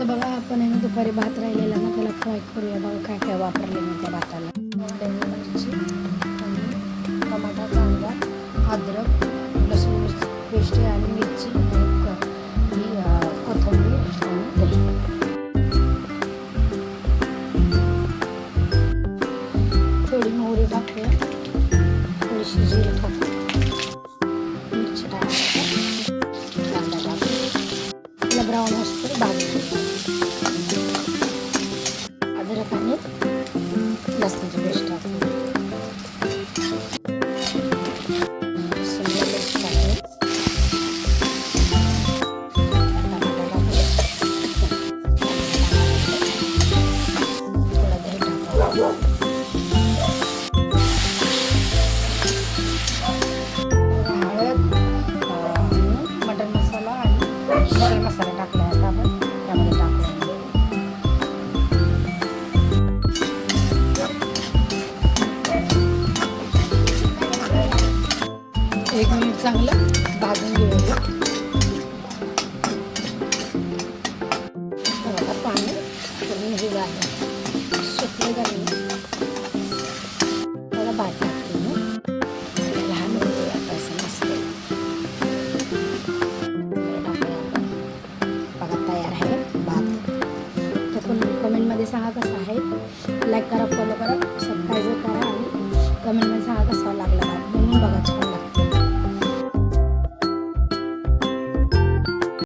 तर बघा आपण आहे ना दुपारी भात राहिलेला ना त्याला फ्राय करूया. बघा काय काय वापरले मी त्या भाताला. मिरची आणि टमाटा कांदा अद्रक लसूण पेस्ट आणि मिरची कोथिंबीर आणि दही. थोडी मोहरी टाकूया. थोडीशी जिरे टाकूया. त्याला ब्राऊन असतो भाजून अद्रक आणि लसणाची पेस्ट टाकू शिमला मिरची टाकू टमाटा टाकू थोडा दही टाकू हळद आणि मटन मसाला आणि गरम मसाला एक मिनिट चांगलं भाजून घेऊया. आता पाणी करून हे आहे सुकले झाले. त्याला भात टाकते लहान होते आता असं नसते बघा तयार आहे भात. तर पण कमेंटमध्ये सांगा कसं आहे. लाईक करा फॉलो करा सबस्क्राईब करा आणि कमेंटमध्ये सांगा कसा लागला भात. म्हणून बघा छान